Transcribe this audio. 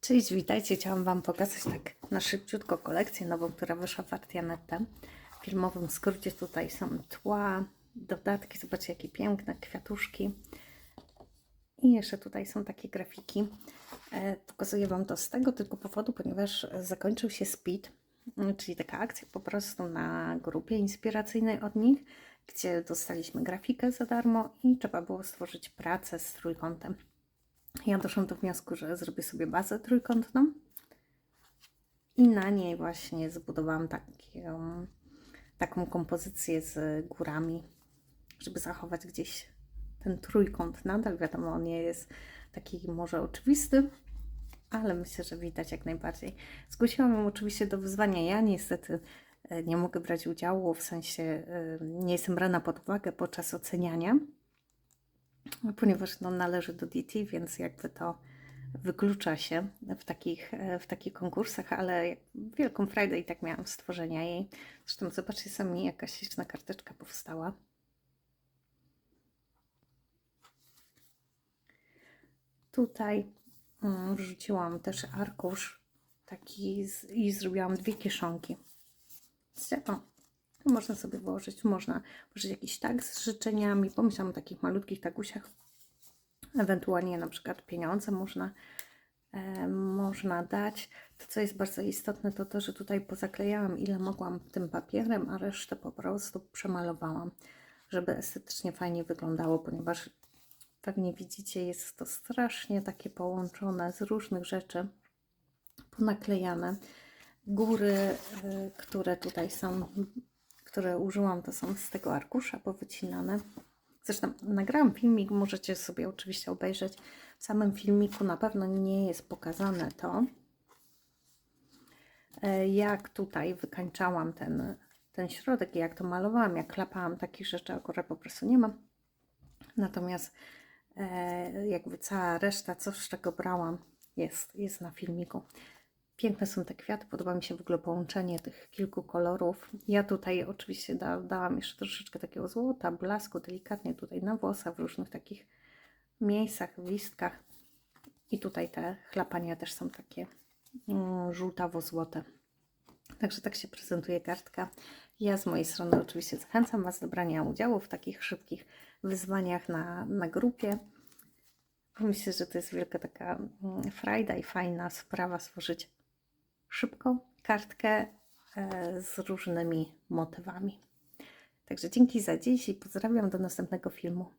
Cześć, witajcie. Chciałam Wam pokazać tak na szybciutko kolekcję nową, która wyszła w Artianette. W filmowym skrócie tutaj są tła, dodatki. Zobaczcie, jakie piękne kwiatuszki. I jeszcze tutaj są takie grafiki. E, pokazuję Wam to z tego tylko powodu, ponieważ zakończył się speed, mm, czyli taka akcja po prostu na grupie inspiracyjnej od nich, gdzie dostaliśmy grafikę za darmo i trzeba było stworzyć pracę z trójkątem. Ja doszłam do wniosku, że zrobię sobie bazę trójkątną i na niej właśnie zbudowałam taką, taką kompozycję z górami, żeby zachować gdzieś ten trójkąt nadal. Wiadomo, on nie jest taki może oczywisty, ale myślę, że widać jak najbardziej. Zgłosiłam ją oczywiście do wyzwania. Ja niestety e, nie mogę brać udziału, w sensie e, nie jestem brana pod uwagę podczas oceniania ponieważ no, należy do DT, więc jakby to wyklucza się w takich, e, w takich konkursach, ale wielką frajdę i tak miałam stworzenia jej. Zresztą zobaczcie sami, jaka śliczna karteczka powstała. Tutaj mm, wrzuciłam też arkusz taki z, i zrobiłam dwie kieszonki. Można sobie włożyć, można włożyć jakiś tag z życzeniami. Pomyślałam o takich malutkich tagusiach. Ewentualnie na przykład pieniądze można, e, można dać. To, co jest bardzo istotne, to to, że tutaj pozaklejałam ile mogłam tym papierem, a resztę po prostu przemalowałam, żeby estetycznie fajnie wyglądało, ponieważ pewnie widzicie, jest to strasznie takie połączone z różnych rzeczy, ponaklejane. Góry, y, które tutaj są które użyłam, to są z tego arkusza powycinane. Zresztą nagrałam filmik, możecie sobie oczywiście obejrzeć. W samym filmiku na pewno nie jest pokazane to, e, jak tutaj wykańczałam ten, ten środek, jak to malowałam, jak klapałam, takich rzeczy akurat po prostu nie mam. Natomiast e, jakby cała reszta, co z czego brałam, jest, jest na filmiku. Piękne są te kwiaty, podoba mi się w ogóle połączenie tych kilku kolorów. Ja tutaj oczywiście da, dałam jeszcze troszeczkę takiego złota, blasku, delikatnie tutaj na włosach, w różnych takich miejscach, w listkach. I tutaj te chlapania też są takie mm, żółtawo-złote. Także tak się prezentuje kartka. Ja z mojej strony oczywiście zachęcam Was do brania udziału w takich szybkich wyzwaniach na, na grupie. Myślę, że to jest wielka taka mm, frajda i fajna sprawa stworzyć szybką kartkę e, z różnymi motywami. Także dzięki za dziś i pozdrawiam do następnego filmu.